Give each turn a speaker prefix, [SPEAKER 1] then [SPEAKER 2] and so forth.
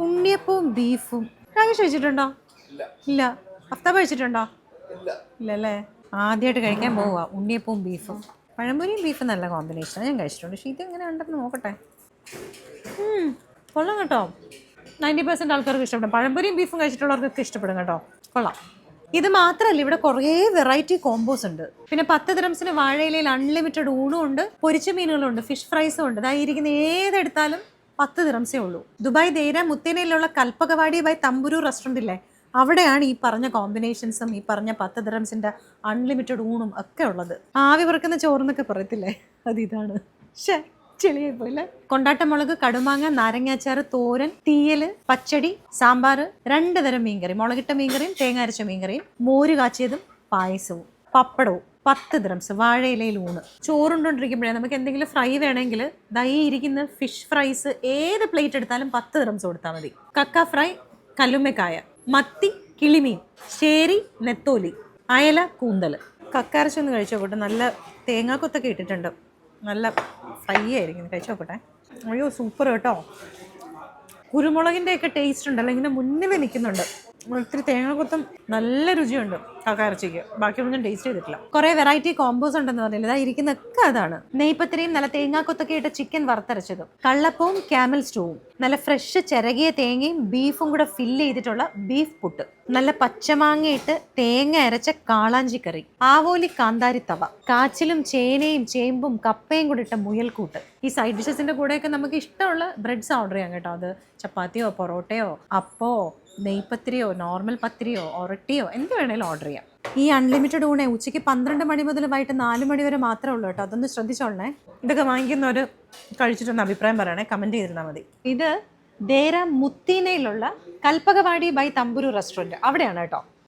[SPEAKER 1] ഉണ്ണിയപ്പവും ബീഫും. രാകേഷ് കഴിച്ചിട്ടുണ്ടോ? ഇല്ല. അഫ്താബ് കഴിച്ചിട്ടുണ്ടോ? ഇല്ലല്ലേ? ആദ്യമായിട്ട് കഴിക്കാൻ പോവുക ഉണ്ണിയപ്പവും ബീഫും. പഴംപൊരിയും ബീഫും നല്ല കോമ്പിനേഷനാണ് ഞാൻ കഴിച്ചിട്ടുണ്ട്. പക്ഷേ ഇത് എങ്ങനെ ഉണ്ടെന്ന് നോക്കട്ടെ. കൊള്ളാം കേട്ടോ. നയന്റി പെർസെന്റ് ആൾക്കാർക്ക് ഇഷ്ടപ്പെടും. പഴംപൊരിയും ബീഫും കഴിച്ചിട്ടുള്ളവർക്കൊക്കെ ഇഷ്ടപ്പെടും കേട്ടോ. കൊള്ളാം. ഇത് മാത്രമല്ല ഇവിടെ കുറേ വെറൈറ്റി കോമ്പോസ് ഉണ്ട്. പിന്നെ പത്ത് ദിറംസിന് വാഴയിലയിൽ അൺലിമിറ്റഡ് ഊണും ഉണ്ട് പൊരിച്ച മീനുകളുണ്ട് ഫിഷ് ഫ്രൈസും ഉണ്ട്. അതായിരിക്കുന്ന ഏതെടുത്താലും പത്ത് ദിറംസേ ഉള്ളൂ. ദുബായ് ദേര മുത്തേനയിലുള്ള കൽപ്പകവാടി ബൈ തമ്പുരു റെസ്റ്റോറന്റ് ഇല്ലേ? അവിടെയാണ് ഈ പറഞ്ഞ കോമ്പിനേഷൻസും ഈ പറഞ്ഞ പത്ത് ദിറംസിന്റെ അൺലിമിറ്റഡ് ഊണും ഒക്കെ ഉള്ളത്. ആവി പറക്കുന്ന ചോറെന്നൊക്കെ പറയത്തില്ലേ? അത് ഇതാണ് ഷേ ചെളിയായി പോയില്ലേ കടുമാങ്ങ നാരങ്ങാച്ചാറ് തോരൻ തീയൽ പച്ചടി സാമ്പാർ രണ്ട് തരം മീൻകറി. മുളകിട്ട മീൻകറിയും തേങ്ങ അരച്ച മീൻകറിയും മോര് കാച്ചിയതും പായസവും. പപ്പടവും. പത്ത് ദ്രംസ് വാഴയിലയിൽ ഊണ്. ചോറുണ്ടോണ്ടിരിക്കുമ്പോഴേ നമുക്ക് എന്തെങ്കിലും ഫ്രൈ വേണമെങ്കിൽ ദൈ ഇരിക്കുന്ന ഫിഷ് ഫ്രൈസ് ഏത് പ്ലേറ്റ് എടുത്താലും പത്ത് ദ്രംസ് കൊടുത്താൽ മതി. കക്ക ഫ്രൈ കല്ലുമ്മക്കായ മത്തി കിളിമീൻ ശേരി നെത്തോലി അയല കൂന്തൽ. കക്കരച്ചി ഒന്ന് കഴിച്ചു നോക്കട്ടെ. നല്ല തേങ്ങാക്കൊത്തൊക്കെ ഇട്ടിട്ടുണ്ട്. നല്ല ഫ്രൈ ആയിരിക്കും കഴിച്ചു നോക്കട്ടെ. അയ്യോ സൂപ്പർ കേട്ടോ. കുരുമുളകിന്റെയൊക്കെ ടേസ്റ്റ് ഉണ്ടല്ലോ ഇങ്ങനെ മുന്നിൽ നിൽക്കുന്നുണ്ട്. ഒത്തിരി തേങ്ങാക്കൊത്തും നല്ല രുചിയുണ്ട് കക്കയിറച്ചിക്ക് ബാക്കിയൊന്നും ടേസ്റ്റ് ചെയ്തിട്ടില്ല. കുറേ വെറൈറ്റി കോമ്പോസ് ഉണ്ടെന്ന് പറഞ്ഞില്ല? ഇതാ ഇരിക്കുന്നൊക്കെ അതാണ്. നെയ്പ്പത്തിരിയും നല്ല തേങ്ങാക്കൊത്തൊക്കെ ഇട്ട് ചിക്കൻ വറുത്തരച്ചതും. കള്ളപ്പവും ക്യാമൽ സ്റ്റൂവും നല്ല ഫ്രഷ് ചിരകിയ തേങ്ങയും ബീഫും കൂടെ ഫില്ല് ചെയ്തിട്ടുള്ള ബീഫ് പുട്ട്. നല്ല പച്ചമാങ്ങയിട്ട് തേങ്ങ അരച്ച കാളാഞ്ചി കറി. ആവോലി കാന്താരി തവ. കാച്ചിലും ചേനയും ചേമ്പും കപ്പയും കൂടി ഇട്ട മുയൽക്കൂട്ട്. ഈ സൈഡ് ഡിഷസിന്റെ കൂടെയൊക്കെ നമുക്ക് ഇഷ്ടമുള്ള ബ്രെഡ്സ് ഓർഡർ ചെയ്യാം കേട്ടോ. അത് ചപ്പാത്തിയോ പൊറോട്ടയോ അപ്പോ നെയ്പത്തിരിയോ നോർമൽ പത്തിരിയോ ഒരട്ടിയോ എന്ത് വേണേലും ഓർഡർ ചെയ്യാം. ഈ അൺലിമിറ്റഡ് ഊണേ ഉച്ചയ്ക്ക് പന്ത്രണ്ട് മണി മുതൽ വൈകിട്ട് നാല് മണി വരെ മാത്രമേ ഉള്ളൂ കേട്ടോ. അതൊന്ന് ശ്രദ്ധിച്ചോളണേ. ഇതൊക്കെ വാങ്ങിക്കുന്ന ഒരു കഴിച്ചിട്ടൊന്ന് അഭിപ്രായം പറയണേ. കമന്റ് ചെയ്തിരുന്നാൽ മതി. ഇത് ദേര മുത്തീനയിലുള്ള കൽപ്പകവാടി ബൈ തമ്പുരു റെസ്റ്റോറന്റ് അവിടെയാണ് കേട്ടോ.